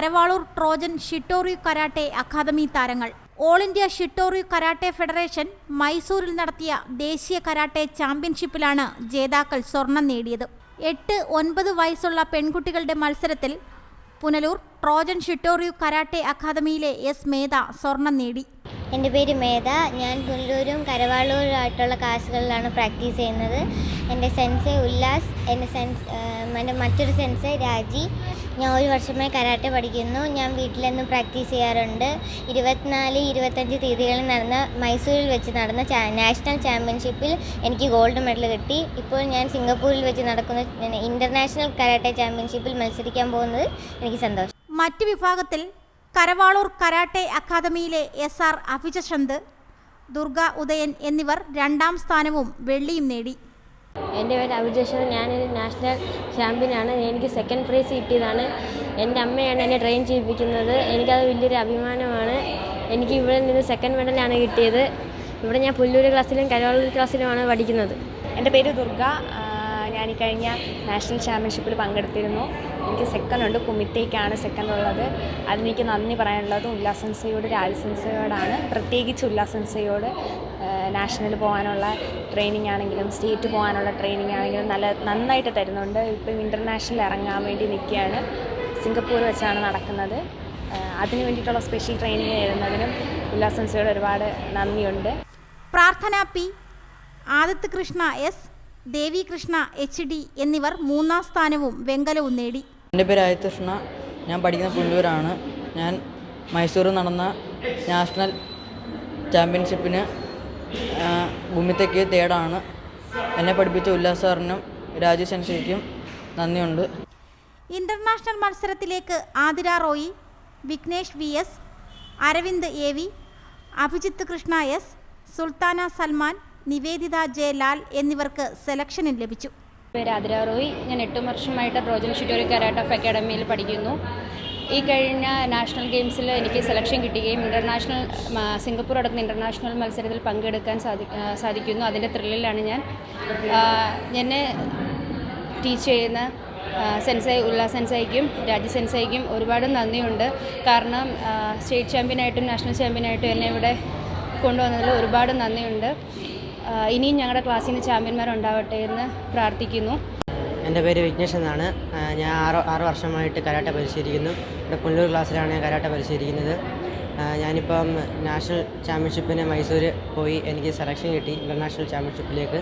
Karavaloor Trojan Shitoryu karate academy താരങ്ങൾ. All India Shitoryu karate federation മൈസൂരിൽ നടത്തിയ ദേശീയ കരാട്ടെ ചാമ്പ്യൻഷിപ്പിലാണ് ജേതാക്കൾ സ്വർണം നേടിയത്. എട്ട് ഒൻപത് വയസ്സുള്ള പെൺകുട്ടികളുടെ മത്സരത്തിൽ പുനലൂർ ട്രോജൻ ഷിട്ടോറിയു കരാട്ടെ അക്കാദമിയിലെ എസ് മേധ സ്വർണം നേടി. എന്റെ പേര് മേധ ഞാൻ പുനലൂരും കരവാളൂരും ആയിട്ടുള്ള ക്ലാസ്സുകളിലാണ് പ്രാക്ടീസ് ചെയ്യുന്നത്. എന്റെ സെൻസ് ഉല്ലാസ് എന്റെ സെൻസ് എന്റെ മറ്റൊരു സെൻസ് രാജി. ഞാൻ ഒരു വർഷമായി കരാട്ടെ പഠിക്കുന്നു. ഞാൻ വീട്ടിലൊന്നും പ്രാക്ടീസ് ചെയ്യാറുണ്ട്. ഇരുപത്തിനാല് ഇരുപത്തഞ്ച് തീയതികളിൽ നടന്ന മൈസൂരിൽ വെച്ച് നടന്ന നാഷണൽ ചാമ്പ്യൻഷിപ്പിൽ എനിക്ക് ഗോൾഡ് മെഡൽ കിട്ടി. ഇപ്പോൾ ഞാൻ സിംഗപ്പൂരിൽ വെച്ച് നടക്കുന്ന ഇന്റർനാഷണൽ കരാട്ടെ ചാമ്പ്യൻഷിപ്പിൽ മത്സരിക്കാൻ പോകുന്നത് എനിക്ക് സന്തോഷം. മറ്റു വിഭാഗത്തിൽ കരവാളൂർ കരാട്ടെ അക്കാദമിയിലെ എസ് ആർ അഭിജശന്ത് ദുർഗ ഉദയൻ എന്നിവർ രണ്ടാം സ്ഥാനവും വെള്ളിയും നേടി. എന്റെ പേര് അഭിജേഷൻ ഞാനൊരു നാഷണൽ ചാമ്പ്യനാണ്. എനിക്ക് സെക്കൻഡ് പ്രൈസ് കിട്ടിയതാണ്. എന്റെ അമ്മയാണ് എന്നെ ട്രെയിൻ ചെയ്യിപ്പിക്കുന്നത്. എനിക്കത് വലിയൊരു അഭിമാനമാണ്. എനിക്ക് ഇവിടെ നിന്ന് സെക്കൻഡ് മെഡലാണ് കിട്ടിയത്. ഇവിടെ ഞാൻ പുല്ലൂർ ക്ലാസ്സിലും കരോളൂർ ക്ലാസ്സിലുമാണ് പഠിക്കുന്നത്. എന്റെ പേര് ദുർഗ. ഞാൻ ഈ കഴിഞ്ഞ നാഷണൽ ചാമ്പ്യൻഷിപ്പിൽ പങ്കെടുത്തിരുന്നു. എനിക്ക് സെക്കൻഡ് ഉണ്ട്. കുമിത്തേക്കാണ് സെക്കൻഡ് ഉള്ളത്. അതിനെനിക്ക് നന്ദി പറയാനുള്ളത്. ഉല്ലാസൻസയോട് രാജസൻസയോടാണ് പ്രത്യേകിച്ച് ഉല്ലാസൻസയോട് നാഷണൽ പോകാനുള്ള ട്രെയിനിങ് ആണെങ്കിലും സ്റ്റേറ്റ് പോകാനുള്ള ട്രെയിനിങ് ആണെങ്കിലും നല്ല നന്നായിട്ട് തരുന്നുണ്ട്. ഇപ്പം ഇന്റർനാഷണൽ ഇറങ്ങാൻ വേണ്ടി നിൽക്കുകയാണ്. സിംഗപ്പൂർ വെച്ചാണ് നടക്കുന്നത്. അതിന് വേണ്ടിയിട്ടുള്ള സ്പെഷ്യൽ ട്രെയിനിങ് തരുന്നതിനും ഉല്ലാസൻസിയോട് ഒരുപാട് നന്ദിയുണ്ട്. Prarthana P Aditya Krishna S Devi Krishna H D എന്നിവർ മൂന്നാം സ്ഥാനവും വെങ്കലവും നേടി. എന്റെ പേര് ആദിത്യകൃഷ്ണ. ഞാൻ പഠിക്കുന്ന പുല്ലൂരാണ്. ഞാൻ മൈസൂർ നടന്ന നാഷണൽ ചാമ്പ്യൻഷിപ്പിന് ഭൂമിത്തേക്ക് തേടാണ്. എന്നെ പഠിപ്പിച്ച ഉല്ലാസ് സാറിനും രാജേഷ് അനുസരിക്കും നന്ദിയുണ്ട്. ഇന്റർനാഷണൽ മത്സരത്തിലേക്ക് Athira Roy Vignesh V S Aravind A V Abhijith Krishna S Sultana Salman Niveditha J Lal എന്നിവർക്ക് സെലക്ഷനിൽ ലഭിച്ചു. പേര് ആതിര റോയി. ഞാൻ എട്ട് വർഷമായിട്ട് ട്രോജൻ ഷിറ്റോറി കരാട്ടഫ് അക്കാഡമിയിൽ പഠിക്കുന്നു. ഈ കഴിഞ്ഞ നാഷണൽ ഗെയിംസിൽ എനിക്ക് സെലക്ഷൻ കിട്ടുകയും ഇന്റർനാഷണൽ സിംഗപ്പൂർ അടക്കുന്ന ഇന്റർനാഷണൽ മത്സരത്തിൽ പങ്കെടുക്കാൻ സാധി സാധിക്കുന്നു. അതിന്റെ ത്രില്ലിലാണ് ഞാൻ. എന്നെ ടീച്ച് ചെയ്യുന്ന സെൻസൈ ഉല്ലാസ് സെൻസൈക്കും രാജ്യ സെൻസൈക്കും ഒരുപാട് നന്ദിയുണ്ട്. കാരണം സ്റ്റേറ്റ് ചാമ്പ്യനായിട്ടും നാഷണൽ ചാമ്പ്യനായിട്ടും എന്നെ ഇവിടെ കൊണ്ടുവന്നതിൽ ഒരുപാട് നന്ദിയുണ്ട്. ഇനിയും ഞങ്ങളുടെ ക്ലാസ്സിൽ നിന്ന് ചാമ്പ്യന്മാരുണ്ടാവട്ടെ എന്ന് പ്രാർത്ഥിക്കുന്നു. എന്റെ പേര് വിഘ്നേഷ് എന്നാണ്. ഞാൻ ആറ് ആറ് വർഷമായിട്ട് കരാട്ടെ പരിശീലിക്കുന്നു. ഇവിടെ പുല്ലൂർ ക്ലാസ്സിലാണ് ഞാൻ കരാട്ടെ പരിശീലിക്കുന്നത്. ഞാനിപ്പം നാഷണൽ ചാമ്പ്യൻഷിപ്പിന് മൈസൂർ പോയി എനിക്ക് സെലക്ഷൻ കിട്ടി ഇന്റർനാഷണൽ ചാമ്പ്യൻഷിപ്പിലേക്ക്.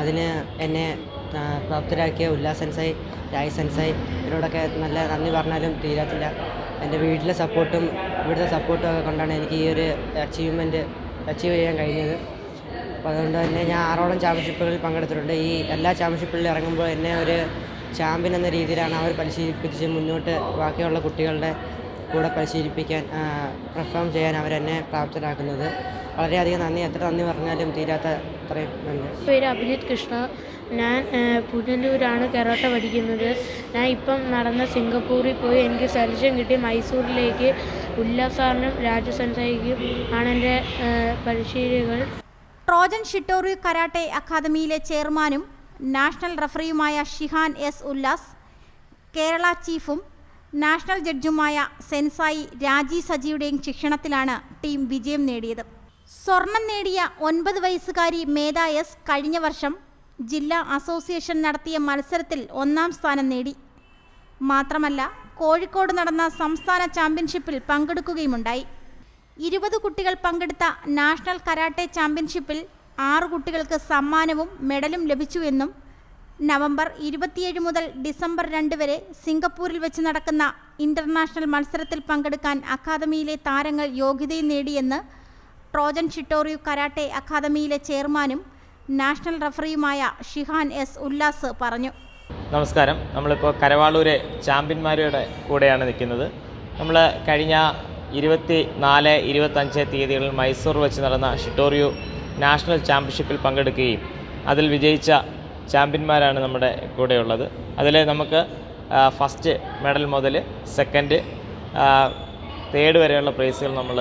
അതിന് എന്നെ പ്രാപ്തരാക്കിയ ഉല്ലാസ് സെൻസായി രായ് സെൻസായി. ഇവരോടൊക്കെ നല്ല നന്ദി പറഞ്ഞാലും തീരാത്തില്ല. എന്റെ വീട്ടിലെ സപ്പോർട്ടും ഇവിടുത്തെ സപ്പോർട്ടും ഒക്കെ കൊണ്ടാണ് എനിക്ക് ഈ ഒരു അച്ചീവ്മെന്റ് അച്ചീവ് ചെയ്യാൻ കഴിഞ്ഞത്. അപ്പോൾ അതുകൊണ്ട് തന്നെ ഞാൻ ആറോളം ചാമ്പ്യൻഷിപ്പുകളിൽ പങ്കെടുത്തിട്ടുണ്ട്. ഈ എല്ലാ ചാമ്പ്യൻഷിപ്പുകളിൽ ഇറങ്ങുമ്പോൾ എന്നെ ഒരു ചാമ്പ്യൻ എന്ന രീതിയിലാണ് അവർ പരിശീലിപ്പിച്ച് മുന്നോട്ട് ബാക്കിയുള്ള കുട്ടികളുടെ കൂടെ പരിശീലിപ്പിക്കാൻ പെർഫോം ചെയ്യാൻ അവരെന്നെ പ്രാപ്തരാക്കുന്നത്. വളരെയധികം നന്ദി. എത്ര നന്ദി പറഞ്ഞാലും തീരാത്ത അത്രയും നന്ദി. പേര് അഭിജിത്ത് കൃഷ്ണ. ഞാൻ പുനലൂരാണ് കരോട്ട പഠിക്കുന്നത്. ഞാൻ ഇപ്പം നടന്ന സിംഗപ്പൂരിൽ പോയി എനിക്ക് സെലക്ഷൻ കിട്ടി മൈസൂരിലേക്ക്. ഉല്ലാസാറിനും രാജസൻസായിക്കും ആണ് എന്റെ ട്രോജൻ ഷിട്ടോറി കരാട്ടെ അക്കാദമിയിലെ ചെയർമാനും നാഷണൽ റഫറിയുമായ ഷിഹാൻ എസ് ഉല്ലാസ് കേരള ചീഫും നാഷണൽ ജഡ്ജുമായ സെൻസായി രാജി സജിയുടെയും ശിക്ഷണത്തിലാണ് ടീം വിജയം നേടിയത്. സ്വർണം നേടിയ ഒൻപത് വയസ്സുകാരി മേധ എസ് കഴിഞ്ഞ വർഷം ജില്ലാ അസോസിയേഷൻ നടത്തിയ മത്സരത്തിൽ ഒന്നാം സ്ഥാനം നേടി. മാത്രമല്ല കോഴിക്കോട് നടന്ന സംസ്ഥാന ചാമ്പ്യൻഷിപ്പിൽ പങ്കെടുക്കുകയുമുണ്ടായി. ഇരുപത് കുട്ടികൾ പങ്കെടുത്ത നാഷണൽ കരാട്ടെ ചാമ്പ്യൻഷിപ്പിൽ ആറു കുട്ടികൾക്ക് സമ്മാനവും മെഡലും ലഭിച്ചുവെന്നും നവംബർ ഇരുപത്തിയേഴ് മുതൽ ഡിസംബർ രണ്ട് വരെ സിംഗപ്പൂരിൽ വെച്ച് നടക്കുന്ന ഇന്റർനാഷണൽ മത്സരത്തിൽ പങ്കെടുക്കാൻ അക്കാദമിയിലെ താരങ്ങൾ യോഗ്യതയും നേടിയെന്ന് ട്രോജൻ ഷിട്ടോറിയു കരാട്ടെ അക്കാദമിയിലെ ചെയർമാനും നാഷണൽ റഫറിയുമായ ഷിഹാൻ എസ് ഉല്ലാസ് പറഞ്ഞു. നമസ്കാരം. നമ്മളിപ്പോൾ കരവാളൂരെ ചാമ്പ്യന്മാരുടെ കൂടെയാണ് നിൽക്കുന്നത്. നമ്മൾ കഴിഞ്ഞ ഇരുപത്തി നാല് ഇരുപത്തഞ്ച് തീയതികളിൽ മൈസൂർ വെച്ച് നടന്ന ഷിട്ടോറിയോ നാഷണൽ ചാമ്പ്യൻഷിപ്പിൽ പങ്കെടുക്കുകയും അതിൽ വിജയിച്ച ചാമ്പ്യന്മാരാണ് നമ്മുടെ കൂടെയുള്ളത്. അതിൽ നമുക്ക് ഫസ്റ്റ് മെഡൽ മുതൽ സെക്കൻഡ് തേർഡ് വരെയുള്ള പ്രൈസുകൾ നമ്മൾ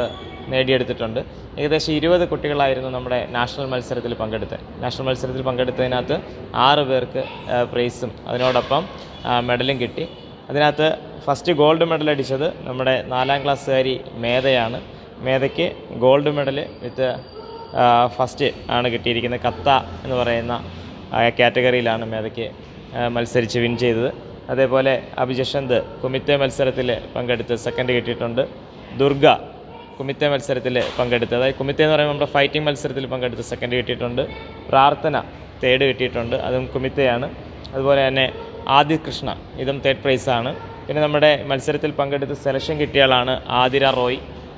നേടിയെടുത്തിട്ടുണ്ട്. ഏകദേശം ഇരുപത് കുട്ടികളായിരുന്നു നമ്മുടെ നാഷണൽ മത്സരത്തിൽ പങ്കെടുത്തത് നാഷണൽ മത്സരത്തിൽ പങ്കെടുത്തതിനകത്ത് ആറ് പേർക്ക് പ്രൈസും അതിനോടൊപ്പം മെഡലും കിട്ടി. അതിനകത്ത് ഫസ്റ്റ് ഗോൾഡ് മെഡൽ അടിച്ചത് നമ്മുടെ നാലാം ക്ലാസ്സുകാരി മേധയാണ്. മേധയ്ക്ക് ഗോൾഡ് മെഡൽ വിത്ത് ഫസ്റ്റ് ആണ് കിട്ടിയിരിക്കുന്നത് കത്ത എന്ന് പറയുന്ന കാറ്റഗറിയിലാണ് മേധയ്ക്ക് മത്സരിച്ച് വിൻ ചെയ്തത്. അതേപോലെ അഭിജഷന്ത് കുമിത്തെ മത്സരത്തിൽ പങ്കെടുത്ത് സെക്കൻഡ് കിട്ടിയിട്ടുണ്ട്. ദുർഗ കുമിത്തെ മത്സരത്തിൽ പങ്കെടുത്ത് അതായത് കുമിത്തെ എന്ന് പറയുമ്പോൾ നമ്മുടെ ഫൈറ്റിംഗ് മത്സരത്തിൽ പങ്കെടുത്ത് സെക്കൻഡ് കിട്ടിയിട്ടുണ്ട്. പ്രാർത്ഥന തേർഡ് കിട്ടിയിട്ടുണ്ട് അതും കുമിത്തയാണ്. അതുപോലെ തന്നെ ആദികൃഷ്ണ ഇതും തേർഡ് പ്രൈസാണ് പിന്നെ നമ്മുടെ മത്സരത്തിൽ പങ്കെടുത്ത് സെലക്ഷൻ കിട്ടിയ ആളാണ് ആതിര റോയ്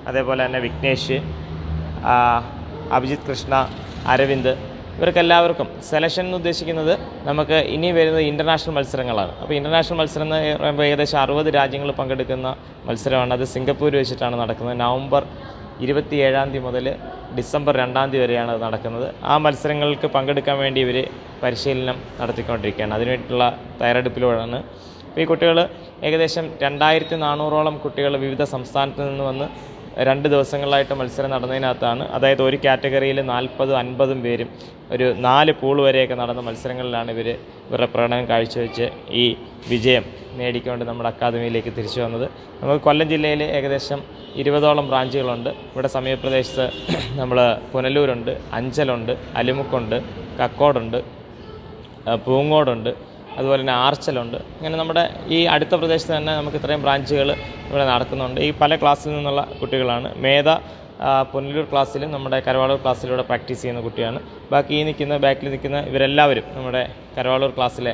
അതേപോലെ തന്നെ വിഘ്നേഷ് അഭിജിത് കൃഷ്ണ അരവിന്ദ്. ഇവർക്കെല്ലാവർക്കും സെലക്ഷൻ എന്ന് ഉദ്ദേശിക്കുന്നത് നമുക്ക് ഇനി വരുന്നത് ഇന്റർനാഷണൽ മത്സരങ്ങളാണ്. അപ്പോൾ ഇന്റർനാഷണൽ മത്സരം എന്ന് പറയുമ്പോൾ ഏകദേശം അറുപത് രാജ്യങ്ങൾ പങ്കെടുക്കുന്ന മത്സരമാണ്. അത് സിംഗപ്പൂർ വെച്ചിട്ടാണ് നടക്കുന്നത്. നവംബർ ഇരുപത്തി ഏഴാം തീയതി മുതൽ ഡിസംബർ രണ്ടാം തീയതി വരെയാണ് അത് നടക്കുന്നത്. ആ മത്സരങ്ങൾക്ക് പങ്കെടുക്കാൻ വേണ്ടി ഇവർ പരിശീലനം നടത്തിക്കൊണ്ടിരിക്കുകയാണ്. അതിനുവേണ്ടിയിട്ടുള്ള തയ്യാറെടുപ്പിലൂടെയാണ് ഈ കുട്ടികൾ ഏകദേശം രണ്ടായിരത്തി നാനൂറോളം കുട്ടികൾ വിവിധ സംസ്ഥാനത്ത് നിന്ന് വന്ന് രണ്ട് ദിവസങ്ങളിലായിട്ട് മത്സരം നടന്നതിനകത്താണ്. അതായത് ഒരു കാറ്റഗറിയിൽ നാൽപ്പതും അൻപതും പേരും ഒരു നാല് പൂൾ വരെയൊക്കെ നടന്ന മത്സരങ്ങളിലാണ് ഇവർ ഇവരുടെ പ്രകടനം കാഴ്ചവെച്ച് ഈ വിജയം നേടിക്കൊണ്ട് നമ്മുടെ അക്കാദമിയിലേക്ക് തിരിച്ചു വന്നത്. നമുക്ക് കൊല്ലം ജില്ലയിൽ ഏകദേശം ഇരുപതോളം ബ്രാഞ്ചുകളുണ്ട്. ഇവിടെ സമീപപ്രദേശത്ത് നമ്മൾ പുനലൂരുണ്ട് അഞ്ചലുണ്ട് അലിമുക്കുണ്ട് കക്കോടുണ്ട് പൂങ്ങോടുണ്ട് അതുപോലെ തന്നെ ആർച്ചലുണ്ട്. ഇങ്ങനെ നമ്മുടെ ഈ അടുത്ത പ്രദേശത്ത് തന്നെ നമുക്ക് ഇത്രയും ബ്രാഞ്ചുകൾ ഇവിടെ നടക്കുന്നുണ്ട്. ഈ പല ക്ലാസ്സിൽ നിന്നുള്ള കുട്ടികളാണ്. മേധ പുനലൂർ ക്ലാസ്സിലും നമ്മുടെ കരവാളൂർ ക്ലാസ്സിലൂടെ പ്രാക്ടീസ് ചെയ്യുന്ന കുട്ടിയാണ്. ബാക്കി ഈ നിൽക്കുന്ന ബാക്കിൽ നിൽക്കുന്ന ഇവരെല്ലാവരും നമ്മുടെ കരവാളൂർ ക്ലാസ്സിലെ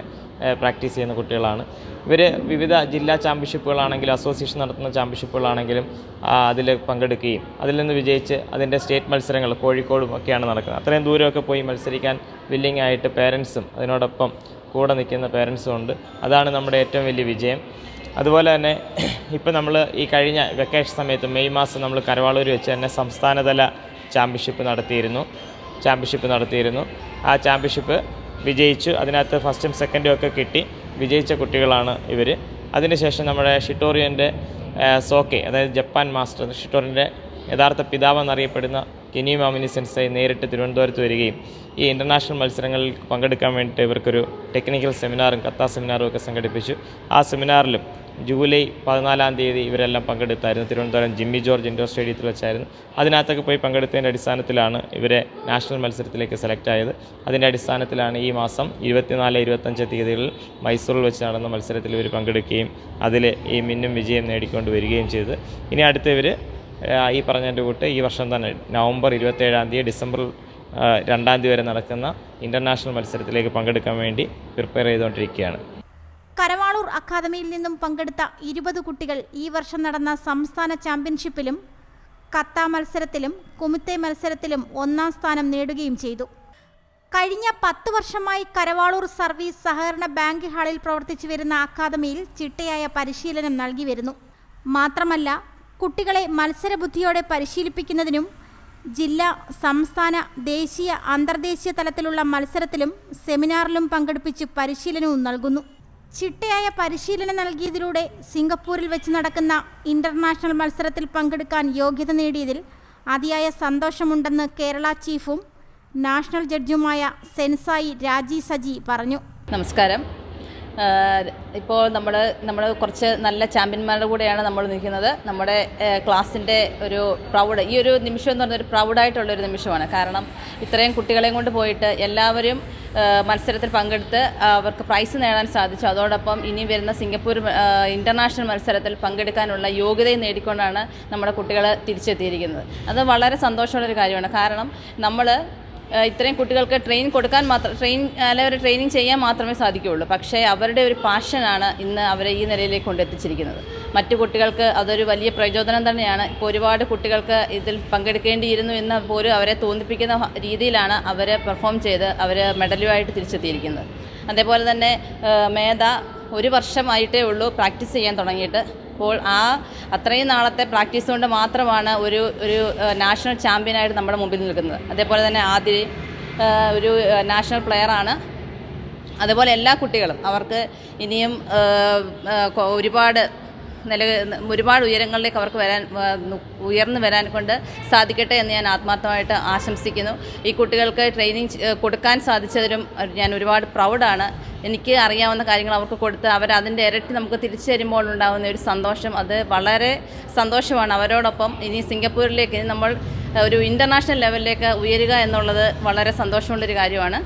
പ്രാക്ടീസ് ചെയ്യുന്ന കുട്ടികളാണ്. ഇവർ വിവിധ ജില്ലാ ചാമ്പ്യൻഷിപ്പുകളാണെങ്കിലും അസോസിയേഷൻ നടത്തുന്ന ചാമ്പ്യൻഷിപ്പുകളാണെങ്കിലും അതിൽ പങ്കെടുക്കുകയും അതിൽ നിന്ന് വിജയിച്ച് അതിന്റെ സ്റ്റേറ്റ് മത്സരങ്ങൾ കോഴിക്കോടും ഒക്കെയാണ് നടക്കുന്നത്. അത്രയും ദൂരമൊക്കെ പോയി മത്സരിക്കാൻ വില്ലിംഗ് ആയിട്ട് പേരൻസും അതിനോടൊപ്പം കൂടെ നിൽക്കുന്ന പേരൻസും ഉണ്ട്. അതാണ് നമ്മുടെ ഏറ്റവും വലിയ വിജയം. അതുപോലെ തന്നെ ഇപ്പം നമ്മൾ ഈ കഴിഞ്ഞ വെക്കേഷൻ സമയത്ത് മെയ് മാസം നമ്മൾ കരവാളൂർ വെച്ച് തന്നെ സംസ്ഥാനതല ചാമ്പ്യൻഷിപ്പ് നടത്തിയിരുന്നു. ചാമ്പ്യൻഷിപ്പ് നടത്തിയിരുന്നു. ആ ചാമ്പ്യൻഷിപ്പ് വിജയിച്ചു. അതിനകത്ത് ഫസ്റ്റും സെക്കൻഡും ഒക്കെ കിട്ടി. വിജയിച്ച കുട്ടികളാണ് ഇവർ അതിനുശേഷം നമ്മുടെ ഷിട്ടോറിയന്റെ സോക്കെ അതായത് ജപ്പാൻ മാസ്റ്റർ ഷിട്ടോറിന്റെ യഥാർത്ഥ പിതാവെന്നറിയപ്പെടുന്ന കെനി മാമിനി സെൻസായി നേരിട്ട് തിരുവനന്തപുരത്ത് വരികയും ഈ ഇന്റർനാഷണൽ മത്സരങ്ങളിൽ പങ്കെടുക്കാൻ വേണ്ടിയിട്ട് ഇവർക്കൊരു ടെക്നിക്കൽ സെമിനാറും കത്താ സെമിനാറും ഒക്കെ സംഘടിപ്പിച്ചു. ആ സെമിനാറിലും ജൂലൈ പതിനാലാം തീയതി ഇവരെല്ലാം പങ്കെടുത്തായിരുന്നു. തിരുവനന്തപുരം ജിമ്മി ജോർജ് ഇൻഡോർ സ്റ്റേഡിയത്തിൽ വെച്ചായിരുന്നു. അതിനകത്തൊക്കെ പോയി പങ്കെടുത്തതിന്റെ അടിസ്ഥാനത്തിലാണ് ഇവരെ നാഷണൽ മത്സരത്തിലേക്ക് സെലക്ട് ആയത്. അതിന്റെ അടിസ്ഥാനത്തിലാണ് ഈ മാസം ഇരുപത്തിനാല് ഇരുപത്തഞ്ച് തീയതികളിൽ മൈസൂറിൽ വെച്ച് നടന്ന മത്സരത്തിൽ ഇവർ പങ്കെടുക്കുകയും അതിൽ ഈ മിന്നും വിജയം നേടിക്കൊണ്ട് വരികയും ചെയ്തത്. ഇനി അടുത്ത ഇവർ ഈ പറഞ്ഞതിന്റെ കൂട്ട് ഈ വർഷം തന്നെ നവംബർ ഇരുപത്തേഴാം തീയതി ഡിസംബർ രണ്ടാം തീയതി വരെ നടക്കുന്ന ഇന്റർനാഷണൽ മത്സരത്തിലേക്ക് പങ്കെടുക്കാൻ വേണ്ടി പ്രിപ്പയർ ചെയ്തുകൊണ്ടിരിക്കുകയാണ്. കരവാളൂർ അക്കാദമിയിൽ നിന്നും പങ്കെടുത്ത ഇരുപത് കുട്ടികൾ ഈ വർഷം നടന്ന സംസ്ഥാന ചാമ്പ്യൻഷിപ്പിലും കത്ത മത്സരത്തിലും കുമിത്തെ മത്സരത്തിലും ഒന്നാം സ്ഥാനം നേടുകയും ചെയ്തു. കഴിഞ്ഞ പത്ത് വർഷമായി കരവാളൂർ സർവീസ് സഹകരണ ബാങ്ക് ഹാളിൽ പ്രവർത്തിച്ചു വരുന്ന അക്കാദമിയിൽ ചിട്ടയായ പരിശീലനം നൽകി വരുന്നു. മാത്രമല്ല കുട്ടികളെ മത്സരബുദ്ധിയോടെ പരിശീലിപ്പിക്കുന്നതിനും ജില്ലാ സംസ്ഥാന ദേശീയ അന്തർദേശീയ തലത്തിലുള്ള മത്സരത്തിലും സെമിനാറിലും പങ്കെടുപ്പിച്ച് പരിശീലനവും നൽകുന്നു. ചിട്ടയായ പരിശീലനം നൽകിയതിലൂടെ സിംഗപ്പൂരിൽ വെച്ച് നടക്കുന്ന ഇന്റർനാഷണൽ മത്സരത്തിൽ പങ്കെടുക്കാൻ യോഗ്യത നേടിയതിൽ അതിയായ സന്തോഷമുണ്ടെന്ന് കേരള ചീഫും നാഷണൽ ജഡ്ജുമായ സെൻസായി രാജി സജി പറഞ്ഞു. നമസ്കാരം. ഇപ്പോൾ നമ്മൾ നമ്മൾ കുറച്ച് നല്ല ചാമ്പ്യന്മാരുടെ കൂടെയാണ് നമ്മൾ നിൽക്കുന്നത്. നമ്മുടെ ക്ലാസ്സിന്റെ ഒരു പ്രൗഡ് ഈ ഒരു നിമിഷം എന്ന് പറഞ്ഞൊരു പ്രൗഡായിട്ടുള്ളൊരു നിമിഷമാണ്. കാരണം ഇത്രയും കുട്ടികളെയും കൊണ്ട് പോയിട്ട് എല്ലാവരും മത്സരത്തിൽ പങ്കെടുത്ത് അവർക്ക് പ്രൈസ് നേടാൻ സാധിച്ചു. അതോടൊപ്പം ഇനി വരുന്ന സിംഗപ്പൂർ ഇന്റർനാഷണൽ മത്സരത്തിൽ പങ്കെടുക്കാനുള്ള യോഗ്യതയും നേടിക്കൊണ്ടാണ് നമ്മുടെ കുട്ടികൾ തിരിച്ചെത്തിയിരിക്കുന്നത്. അത് വളരെ സന്തോഷമുള്ളൊരു കാര്യമാണ്. കാരണം നമ്മൾ ഇത്രയും കുട്ടികൾക്ക് ട്രെയിൻ കൊടുക്കാൻ മാത്രം ട്രെയിൻ അല്ലെ ഒരു ട്രെയിനിങ് ചെയ്യാൻ മാത്രമേ സാധിക്കുകയുള്ളൂ. പക്ഷേ അവരുടെ ഒരു പാഷനാണ് ഇന്ന് അവരെ ഈ നിലയിലേക്ക് കൊണ്ടെത്തിച്ചിരിക്കുന്നത്. മറ്റു കുട്ടികൾക്ക് അതൊരു വലിയ പ്രചോദനം തന്നെയാണ്. ഇപ്പോൾ ഒരുപാട് കുട്ടികൾക്ക് ഇതിൽ പങ്കെടുക്കേണ്ടിയിരുന്നു എന്ന് പോലും അവരെ തോന്നിപ്പിക്കുന്ന രീതിയിലാണ് അവരെ പെർഫോം ചെയ്ത് അവർ മെഡലുമായിട്ട് തിരിച്ചെത്തിയിരിക്കുന്നത്. അതേപോലെ തന്നെ മേധ ഒരു വർഷമായിട്ടേ ഉള്ളൂ പ്രാക്ടീസ് ചെയ്യാൻ തുടങ്ങിയിട്ട്. അപ്പോൾ ആ അത്രയും നാളത്തെ പ്രാക്ടീസ് കൊണ്ട് മാത്രമാണ് ഒരു ഒരു നാഷണൽ ചാമ്പ്യനായിട്ട് നമ്മുടെ മുമ്പിൽ നിൽക്കുന്നത്. അതേപോലെ തന്നെ ആദ്യ ഒരു നാഷണൽ പ്ലെയറാണ് അതുപോലെ എല്ലാ കുട്ടികളും അവർക്ക് ഇനിയും ഒരുപാട് നില ഒരുപാട് ഉയരങ്ങളിലേക്ക് അവർക്ക് വരാൻ ഉയർന്നു വരാൻ കൊണ്ട് സാധിക്കട്ടെ എന്ന് ഞാൻ ആത്മാർത്ഥമായിട്ട് ആശംസിക്കുന്നു. ഈ കുട്ടികൾക്ക് ട്രെയിനിങ് കൊടുക്കാൻ സാധിച്ചതിലും ഞാൻ ഒരുപാട് പ്രൗഡാണ് എനിക്ക് അറിയാവുന്ന കാര്യങ്ങൾ അവർക്ക് കൊടുത്ത് അവർ അതിന്റെ ഇരട്ടി നമുക്ക് തിരിച്ചു തരുമ്പോൾ ഉണ്ടാകുന്ന ഒരു സന്തോഷം. അത് വളരെ സന്തോഷമാണ്. അവരോടൊപ്പം ഇനി സിംഗപ്പൂരിലേക്ക് ഇനി നമ്മൾ ഒരു ഇന്റർനാഷണൽ ലെവലിലേക്ക് ഉയരുക എന്നുള്ളത് വളരെ സന്തോഷമുള്ളൊരു കാര്യമാണ്.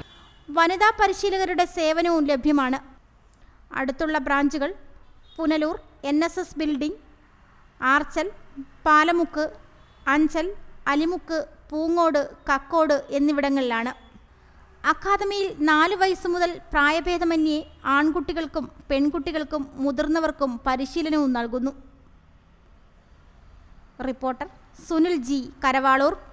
വനിതാ പരിശീലകരുടെ സേവനവും ലഭ്യമാണ്. അടുത്തുള്ള ബ്രാഞ്ചുകൾ Punalur N S S building Archal Palamukku Anchal Alimukku Poongode Kakkode എന്നിവിടങ്ങളിലാണ്. അക്കാദമിയിൽ നാല് വയസ്സ് മുതൽ പ്രായഭേദമന്യേ ആൺകുട്ടികൾക്കും പെൺകുട്ടികൾക്കും മുതിർന്നവർക്കും പരിശീലനവും നൽകുന്നു. Reporter Sunil G Karavaloor.